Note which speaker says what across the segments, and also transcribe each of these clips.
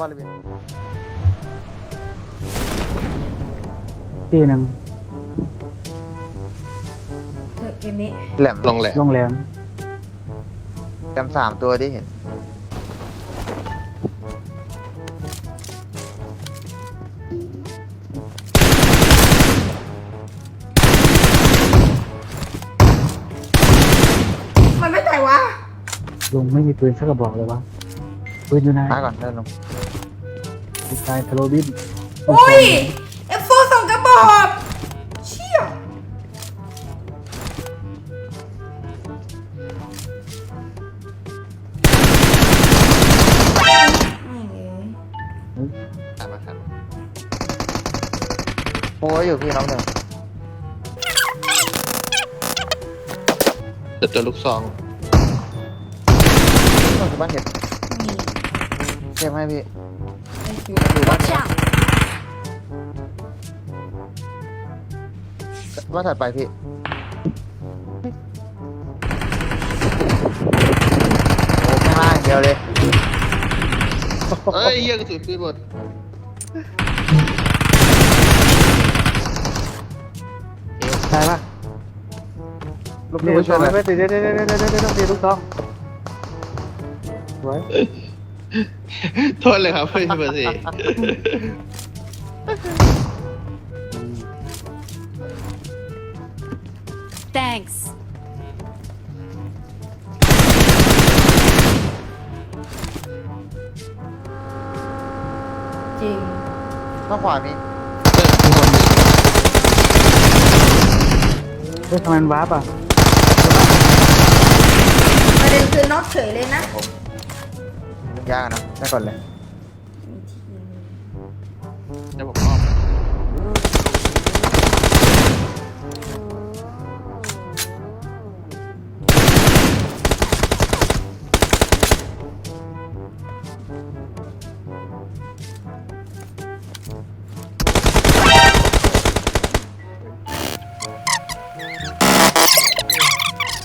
Speaker 1: บ้านเลยพี่
Speaker 2: ที่หนึ่ง
Speaker 3: เถอะเกมนี้
Speaker 1: แหลม
Speaker 4: ลงแหละ
Speaker 2: โรงแรม
Speaker 1: แหลมสามตัวที่เห็น
Speaker 3: มันไม่ตายวะ
Speaker 2: ลุงไม่มีปืนสักกระบอกเลยวะปืนอยู่ไหน
Speaker 1: มาก่อนเดินลง
Speaker 2: ลูกชายทะโลบิน
Speaker 3: โอ้ยเอฟโฟสองกระบอกเชี่ยไม่เลย
Speaker 4: ตามมาครับ
Speaker 1: โอ้ยอยู่พี่น้องหนึ่ง
Speaker 4: เดี๋ยวตัวลูกซอง
Speaker 1: น้องอยู่บ้านเห็ด
Speaker 3: นี่
Speaker 1: เก็บให้พี่
Speaker 3: ไอ้ฟิว
Speaker 1: อยู่บ้าน
Speaker 5: Watch out!
Speaker 1: บ้านถัดไปพี่ โอ้ข้างล่างอย่างเดียวเลย
Speaker 4: เอ้ยเฮียกระสุนปืนหมด
Speaker 2: ใช่ปะ
Speaker 1: ลูก
Speaker 2: เดี๋ยว
Speaker 1: ผู้ช่วย
Speaker 2: เดี๋ยว
Speaker 1: เลย
Speaker 2: เดี๋ยวเดี๋ยวเดี๋ยวเดี๋ยวเดี๋ยวเดี๋ยวเดี๋ยวลูกซองไว้
Speaker 4: โทษเลยครับพี่เบอร์สี่
Speaker 5: Thanks.
Speaker 3: จริง
Speaker 1: ข้างขวามี
Speaker 2: เฮ้ยทำไมมันวาร์ปอะ
Speaker 3: ประเด็นคือน็อกเฉยเลยนะ
Speaker 1: มัน ยากอะนะได้ก่อนเลย
Speaker 4: เดี๋ยวผมอ้อม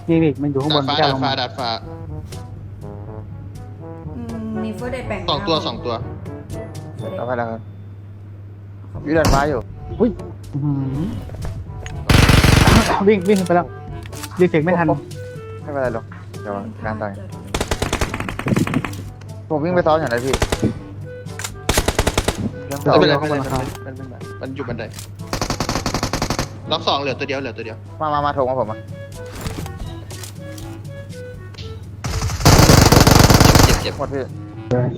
Speaker 2: นี่นี่มันอยู่ข้างบ
Speaker 4: ดานดฟ้า
Speaker 2: ไม่กล้า
Speaker 4: ดา
Speaker 2: ล
Speaker 4: ด
Speaker 2: ง
Speaker 4: ฟ้า
Speaker 2: มา
Speaker 4: ดาดฟ้า
Speaker 3: อื มมีเฟิร์สได้แบ่ง
Speaker 4: สองตัวสองตัว
Speaker 1: เอาไปแล้วครับอยูดันฟ้าอยู่
Speaker 2: อุ้ยอื้อหือวิ่งวิ่งไปแล้วยิงเสียงไม่ทัน
Speaker 1: ไม่เป็นไรหรอกเดี๋ยวงานต่อยผมวิ่งไปซ้อนอย่างไรพี่เรื่อง
Speaker 2: ดี๋
Speaker 1: ต่
Speaker 2: ยว
Speaker 4: ไม่
Speaker 1: อ
Speaker 4: เป็นไร
Speaker 2: อา
Speaker 4: ไม่เป็นไร มันเป็นมันอยู่บันไดล็อกสองเหลือตัวเดียวเหลือตัวเดียว
Speaker 1: มามามาโทรมาผมอะ
Speaker 4: เจ็บเจ็บ
Speaker 1: หมดพี่
Speaker 2: เลย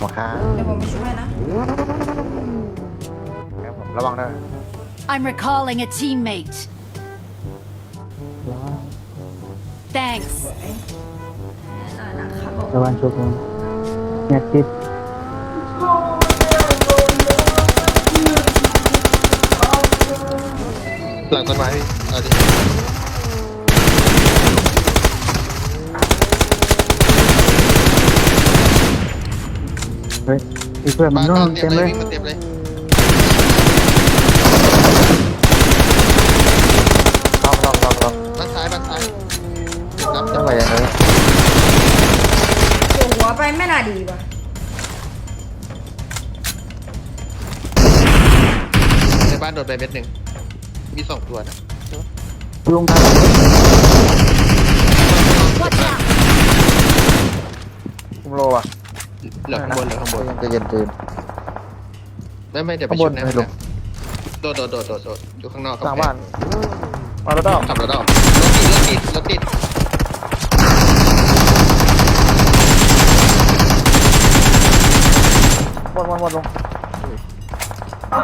Speaker 1: หัวค้า
Speaker 3: เดี๋ยวผมไปช่วยนะ
Speaker 1: ครับผมระวังด้วย
Speaker 5: I'm recalling a teammate.
Speaker 2: ว้าว
Speaker 5: Thanks.
Speaker 3: อ่านะครับผม
Speaker 2: ระวังชุบผมเนี่ยติด
Speaker 4: หลังต้นไม้พี่เอาดิ
Speaker 2: ฮ้ยอีกเพื่อนมัน
Speaker 4: บ้าน
Speaker 2: นู่
Speaker 4: บ้าน
Speaker 2: น
Speaker 4: เต็
Speaker 2: เต็
Speaker 4: ม
Speaker 2: ม
Speaker 4: เล
Speaker 2: เลยย
Speaker 4: วิ่งมาเต็มเลย
Speaker 1: ลองลองลองลอง
Speaker 4: บ้านซ้ายบ้านซ้ายนับ
Speaker 1: ต้องไปอย่างไร
Speaker 3: โอ้หัวไปไม่น่าดีว่ะ
Speaker 4: ในบ้านโดนไปเม็ดหนึ่งมีสองตัวนะ
Speaker 2: ลุงครับ
Speaker 5: Watch out!
Speaker 1: คุมโลอะ
Speaker 4: เหลือข้างบนเหลือข้างบน
Speaker 1: ใจเย็นใจเย็น
Speaker 4: ไม่ไม่เดี๋ยวไป
Speaker 1: ข้างบ
Speaker 4: ชุ
Speaker 1: น
Speaker 4: ดนะ
Speaker 1: ไม่ลง
Speaker 4: โดดโดดโดดโดดโดดอยู่ข้างนอก
Speaker 1: สร้างบ้านมาแล้วต้อง
Speaker 4: ขับรถออกรถติดรถติดรถติด
Speaker 1: หมดหมดหมดลง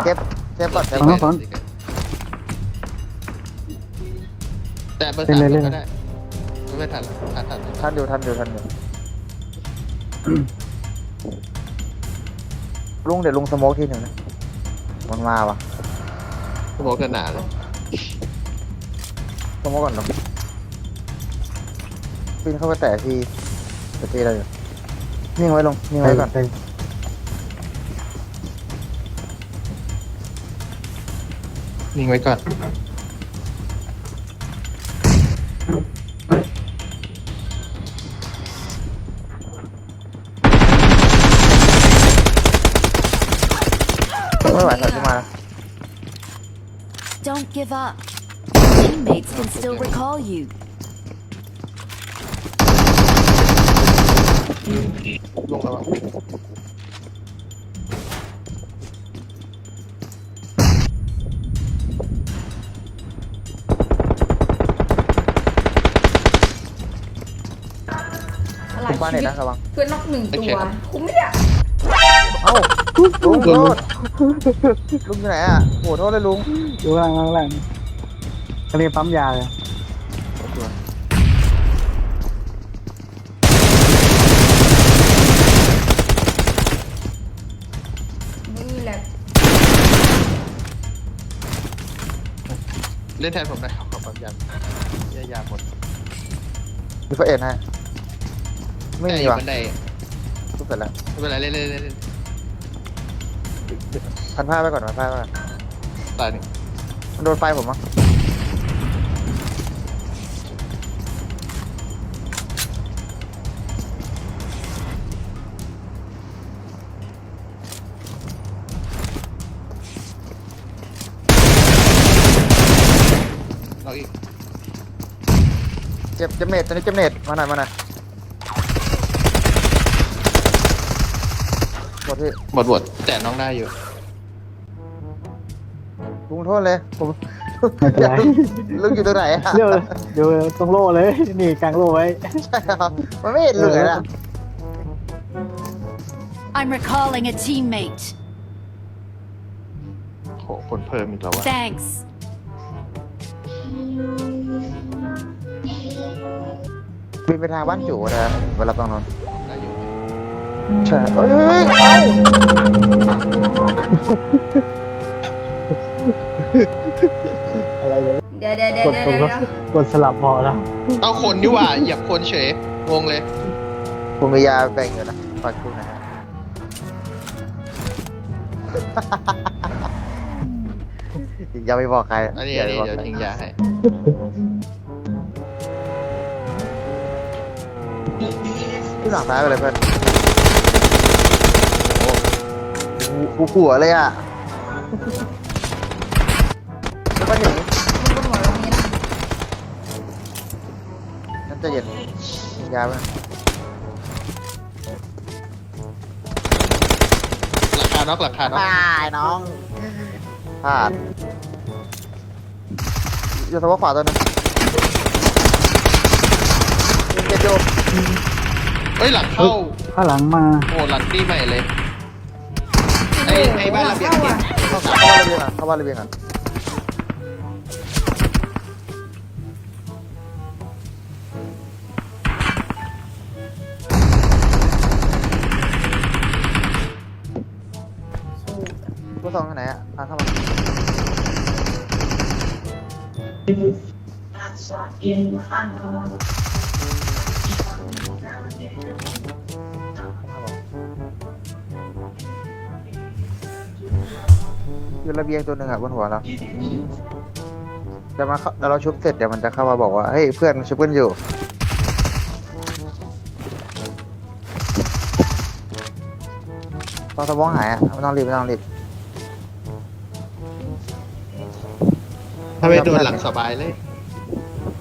Speaker 1: เก็บเก็บก่อนเก็บ
Speaker 2: ฝั่ง
Speaker 1: ก่อน
Speaker 2: โน้นฝั่ง
Speaker 4: แต่เบอร์สามก็ได้ไม่ทันทันทัน
Speaker 1: ทันอยู่ทันอยู่ทันอยู่ ลุงเดี๋ยวลุงสโมกทีหนึ่งนะมันมาว่ะ
Speaker 4: โมกันหนาเลย
Speaker 1: สโมกก่อนลุงปีนเข้าไปแตะทีแตะทีอะไรอยู่นิ่งไว้ลงนิ่งไว้ก่อน
Speaker 2: ไป
Speaker 4: นิ่งไว้ก่อน
Speaker 5: give up. Your teammates can still recall you.
Speaker 4: ลงแล้วอะ
Speaker 3: อะไร
Speaker 1: คุณป้า
Speaker 3: ชี
Speaker 1: เน็ต
Speaker 3: วิต
Speaker 1: นะระวัง
Speaker 3: เพื่อนนอกหนึ่งตัว คุ้มไหมเนี่ย
Speaker 1: เอ้าลุงโทษลุงอยู่ไหนอะโหโทษเลยลุง
Speaker 2: อยู่ข้างล่างข้างล่างทะเลปั๊มยาเลย
Speaker 3: มือแหละ
Speaker 4: เล่นแทนผมได้ครับขอบคุณยันยายาหมด
Speaker 1: มีเฟอร์เอ็นให้ไม่มี
Speaker 4: อยู่
Speaker 1: ว่ะ
Speaker 4: บันได
Speaker 1: ทุกเสร็จแล้ว
Speaker 4: ไม่เป็นไรเล่นเล่นเล่นเล่น
Speaker 1: พันผ้าไปก่อนพันผ้าไปก่อน
Speaker 4: ตายหนึ่ง
Speaker 1: มันโดนไฟผมมั้ง
Speaker 4: เราอีก
Speaker 1: เจ็บเจ็บเน็ตตอนนี้เจ็บเน็ตมาหน่อยมาหน่อยหมดที่
Speaker 4: หมดบทแต่น้องได้อยู่
Speaker 1: ลุงโทษเลย ผม
Speaker 2: ไม่เป็นไร
Speaker 1: ลุงอยู่ตรงไหนอะ
Speaker 2: เดี๋ยวเดี๋ยวตรงโล่เลย นี่กลางโล่ไว้
Speaker 1: ใช่ครับมันไม่เห็นเลยอะ
Speaker 5: I'm recalling a teammate.
Speaker 4: โหคนเพิ่มอีกแล้ววะ
Speaker 5: Thanks.
Speaker 1: บินไปทางบ้านจู่นะเวลาตอนนอน
Speaker 4: ได้อยู่
Speaker 1: ใช่เอ้ยเอ้ยเอ้า
Speaker 2: อะไรเลย
Speaker 3: เดี๋ยวเดี๋ยวเดี๋ยว
Speaker 2: กด
Speaker 3: เดี๋ยว
Speaker 2: ตรง
Speaker 3: เดี๋ยว
Speaker 2: กดสลับพอแล้ว
Speaker 4: เอาคนดีกว่าเหยียบคนเฉยงงเลย
Speaker 1: ผมมียาแบ่งอยู่นะฝากคุณนะฮะอย่าไปบอกใคร
Speaker 4: อันนี้
Speaker 1: ย่า
Speaker 4: อัน
Speaker 1: ไป
Speaker 4: นี้
Speaker 1: บอก
Speaker 4: เดี๋ยว
Speaker 1: ใคร
Speaker 4: ทิ้งยาให้
Speaker 1: ที่หลังซ้ายไปเลยเพื่อนโอ้โหหัวเลยอะ แล้วก็เห็น
Speaker 3: มันก็หัวตรงนี้นะ
Speaker 1: นั่นจะเย็นยาไป
Speaker 4: ราคาน็อกราคาน็อก
Speaker 1: ตายน้องพลาดอยู่ทางขวาตัวนึงเจ็บอยู่
Speaker 4: เฮ้ยหลังเข้า
Speaker 2: ข้างหลังมา
Speaker 4: โอ้หลังตีใหม่เลยไอ้ไอ้บ้านระเบียง
Speaker 3: เข้า
Speaker 4: เก็
Speaker 3: อะ
Speaker 4: บ
Speaker 1: เข้าบ้านระเบียงอะเข้าบ้านระเบียงอะ ตัวสองไหนอะพาเข้ามาอยู่ระเบียงตัวหนึ่งอะบนหัวเราเดี๋ยวมาเข้าเดี๋ยวเราชุบเสร็จเดี๋ยวมันจะเข้ามาบอกว่าเฮ้ยเพื่อนชุบกันอยู่ตอนสมองหายอะไม่ต้องรีบไม่ต้องรีบ
Speaker 4: ถ้าไม่โดนหลังสบายเลย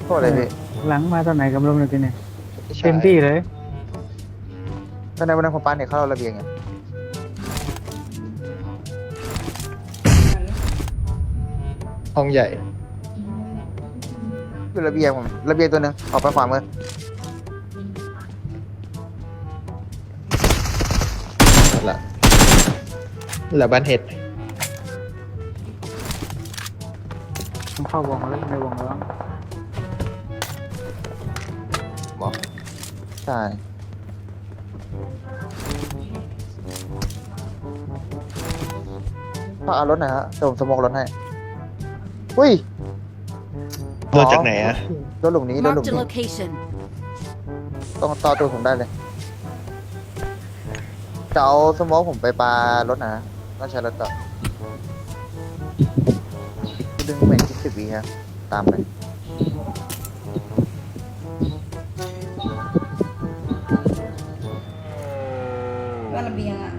Speaker 1: โทษเลยพี่
Speaker 2: หลังมาตอนไหนกับลมเลยทีเนี่ย
Speaker 4: ใช่
Speaker 2: เต็มที่เลย
Speaker 1: ตอนในวันนั้นผมปาเนี่ยเข้าระเบียงไง
Speaker 4: ห้องใหญ่
Speaker 1: อยู่ระเบียงผมระเบียงตัวหนึ่งออกไปขวามือ
Speaker 4: นั่นแหละนั่นแหละบ้านเห็ด
Speaker 2: ต้องเข้าวงแล้วในวงแล้ว
Speaker 4: บอก
Speaker 1: ใช่พาเอารถหน่อยฮะเดี๋ยวผมสโมกรถให้อุ้ย
Speaker 4: รถจากไหนอะ
Speaker 1: รถหลุมนี้รถหลุม
Speaker 5: Marked a
Speaker 1: นี้
Speaker 5: location.
Speaker 1: ต้องต่อตัวผมได้เลย จะเอาสโมกผมไปปารถหนะต้องใช้รถต่อ
Speaker 3: đừng mẹ chết thực ha
Speaker 1: lebih ya nggak?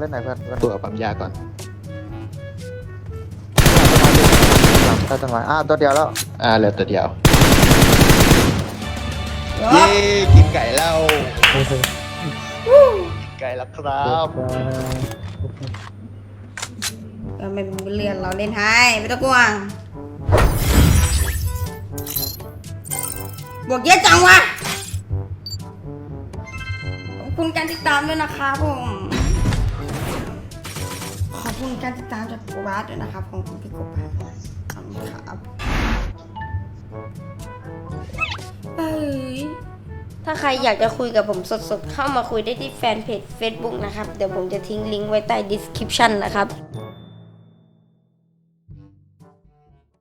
Speaker 1: เล่นไหนเพื่อนเพื่อน
Speaker 4: ตัวปั๊มยาก่อน
Speaker 1: ใต้ต้นไม้อ้าวตัวเดียวแล้ว
Speaker 4: อ่าเหลือตัวเดียว
Speaker 3: ย
Speaker 4: เย้
Speaker 3: ก
Speaker 4: กินไก่แล้วกินไก่แล้วครับ
Speaker 3: เราไม่เรียนเราเล่นให้ไม่ต้องกลัวบวกเยอะจังวะขอบคุณการติดตามด้วยนะครับผมขอบ คุณการติดตามจากโกบาสด้วยนะครับ ของคุณพี่โกบาสขอบคุณครับเอ้ยถ้าใครอยากจะคุยกับผมสดๆ เข้ามาคุยได้ที่แฟนเพจ Facebook นะครับ เดี๋ยวผมจะทิ้งลิงก์ไว้ใต้ description นะครับ